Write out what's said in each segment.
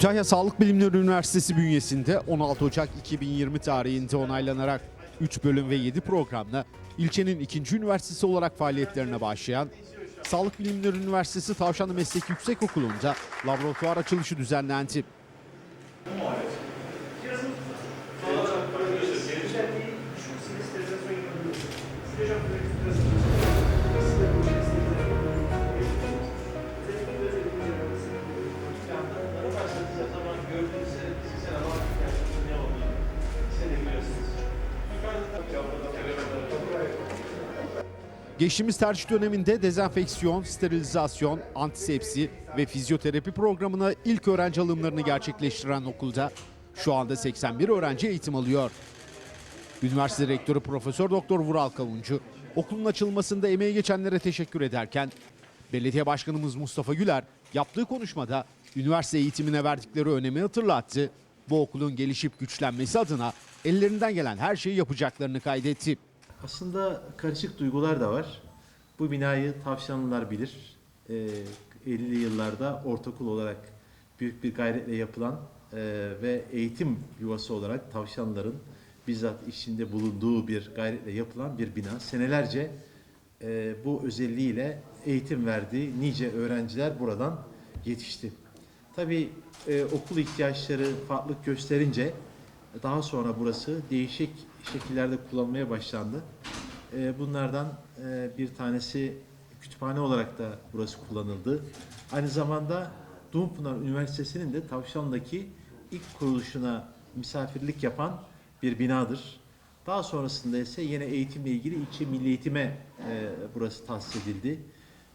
Kütahya Sağlık Bilimleri Üniversitesi bünyesinde 16 Ocak 2020 tarihinde onaylanarak 3 bölüm ve 7 programla ilçenin ikinci üniversitesi olarak faaliyetlerine başlayan Sağlık Bilimleri Üniversitesi Tavşanlı Meslek Yüksekokulu'nda laboratuvar açılışı düzenlendi. Geçtiğimiz tercih döneminde dezenfeksiyon, sterilizasyon, antisepsi ve fizyoterapi programına ilk öğrenci alımlarını gerçekleştiren okulda şu anda 81 öğrenci eğitim alıyor. Üniversite Rektörü Profesör Doktor Vural Kavuncu okulun açılmasında emeği geçenlere teşekkür ederken Belediye Başkanımız Mustafa Güler yaptığı konuşmada üniversite eğitimine verdikleri önemi hatırlattı. Bu okulun gelişip güçlenmesi adına ellerinden gelen her şeyi yapacaklarını kaydetti. Aslında karışık duygular da var. Bu binayı tavşanlılar bilir. Ee, 50'li yıllarda ortaokul olarak büyük bir gayretle yapılan e, ve eğitim yuvası olarak tavşanların bizzat içinde bulunduğu bir gayretle yapılan bir bina. Senelerce e, bu özelliğiyle eğitim verdiği nice öğrenciler buradan yetişti. Tabii e, okul ihtiyaçları farklılık gösterince daha sonra burası değişik şekillerde kullanılmaya başlandı. E, bunlardan e, bir tanesi kütüphane olarak da burası kullanıldı. Aynı zamanda Dumlupınar Üniversitesi'nin de Tavşan'daki ilk kuruluşuna misafirlik yapan bir binadır. Daha sonrasında ise yine eğitimle ilgili ilçe milli eğitime e, burası tahsis edildi.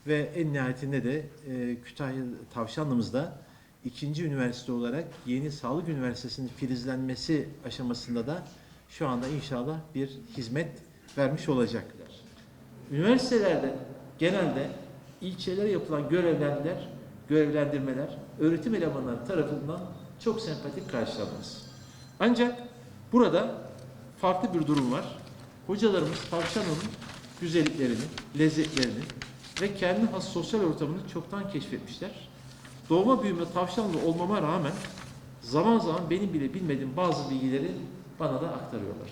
Ve en nihayetinde de e, Kütahya Tavşanlımızda ikinci üniversite olarak yeni Sağlık Üniversitesi'nin filizlenmesi aşamasında da şu anda inşallah bir hizmet vermiş olacaklar. Üniversitelerde genelde ilçelere yapılan görevlendirmeler, görevlendirmeler öğretim elemanları tarafından çok sempatik karşılanmaz. Ancak burada farklı bir durum var. Hocalarımız Tavşanoğlu'nun güzelliklerini, lezzetlerini ve kendi has sosyal ortamını çoktan keşfetmişler. Doğma büyüme tavşanlı olmama rağmen zaman zaman benim bile bilmediğim bazı bilgileri bana da aktarıyorlar.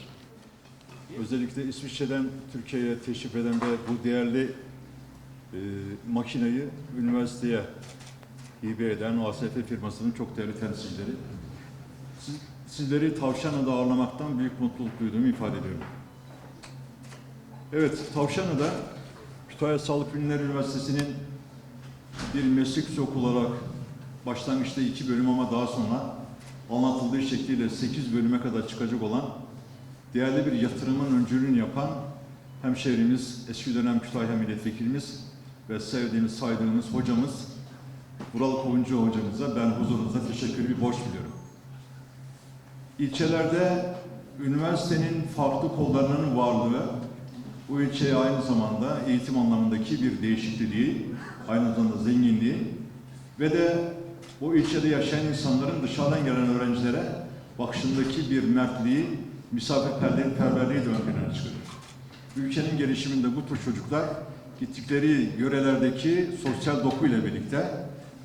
Özellikle İsviçre'den Türkiye'ye teşrif eden ve bu değerli e, makineyi üniversiteye hibe eden OASF firmasının çok değerli temsilcileri. Siz, sizleri Tavşanlı'da ağırlamaktan büyük mutluluk duyduğumu ifade ediyorum. Evet, Tavşanlı'da Kütahya Sağlık Bilimleri Üniversitesi'nin bir meslek okulu olarak başlangıçta iki bölüm ama daha sonra anlatıldığı şekliyle sekiz bölüme kadar çıkacak olan değerli bir yatırımın öncülüğünü yapan hemşehrimiz, eski dönem Kütahya Milletvekilimiz ve sevdiğimiz, saydığımız hocamız Vural Kovuncu hocamıza ben huzurunuzda teşekkür bir borç biliyorum. İlçelerde üniversitenin farklı kollarının varlığı bu ilçeye aynı zamanda eğitim anlamındaki bir değişikliği, aynı zamanda zenginliği ve de o ilçede yaşayan insanların dışarıdan gelen öğrencilere bakışındaki bir mertliği, misafirperverliği de ön plana çıkarıyor. Ülkenin gelişiminde bu tür çocuklar gittikleri yörelerdeki sosyal doku ile birlikte,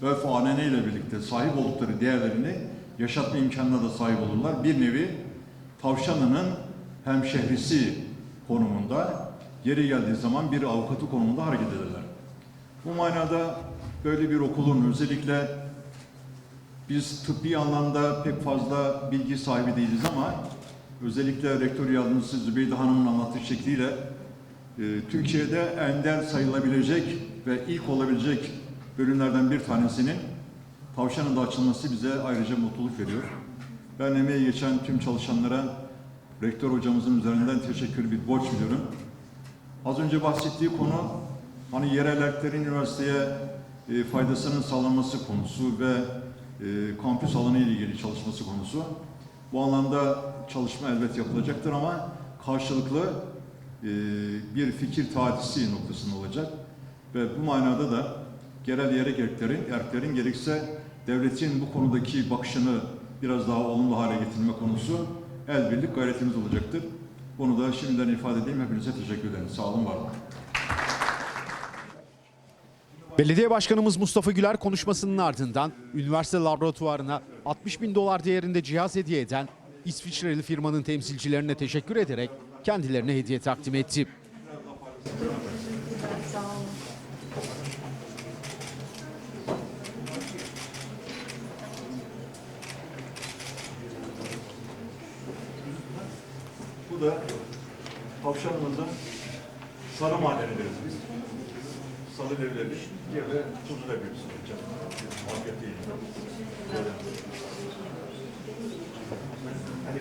örf anene ile birlikte sahip oldukları değerlerini yaşatma imkanına da sahip olurlar. Bir nevi Tavşanlı'nın hemşehrisi konumunda, yeri geldiği zaman bir avukatı konumunda hareket ederler. Bu manada böyle bir okulun özellikle biz tıbbi anlamda pek fazla bilgi sahibi değiliz ama özellikle rektör yardımcısı Zübeyde Hanım'ın anlattığı şekliyle e, Türkiye'de ender sayılabilecek ve ilk olabilecek bölümlerden bir tanesinin Tavşan'ın açılması bize ayrıca mutluluk veriyor. Ben emeği geçen tüm çalışanlara rektör hocamızın üzerinden teşekkür bir borç biliyorum. Az önce bahsettiği konu hani yerelliklerin üniversiteye e, faydasının sağlanması konusu ve e, kampüs alanı ile ilgili çalışması konusu. Bu anlamda çalışma elbet yapılacaktır ama karşılıklı e, bir fikir taatisi noktasında olacak. Ve bu manada da genel yerek erklerin, erklerin gerekse devletin bu konudaki bakışını biraz daha olumlu hale getirme konusu el birlik gayretimiz olacaktır. Bunu da şimdiden ifade edeyim. Hepinize teşekkür ederim. Sağ olun, var olun. Belediye Başkanımız Mustafa Güler konuşmasının ardından üniversite laboratuvarına 60 bin dolar değerinde cihaz hediye eden İsviçreli firmanın temsilcilerine teşekkür ederek kendilerine hediye takdim etti. Bu da tavşanımızın sarı madeni deriz biz salı devrilmiş. Gebe tuzlu da bir sıkacağım. Afiyet değil. Hani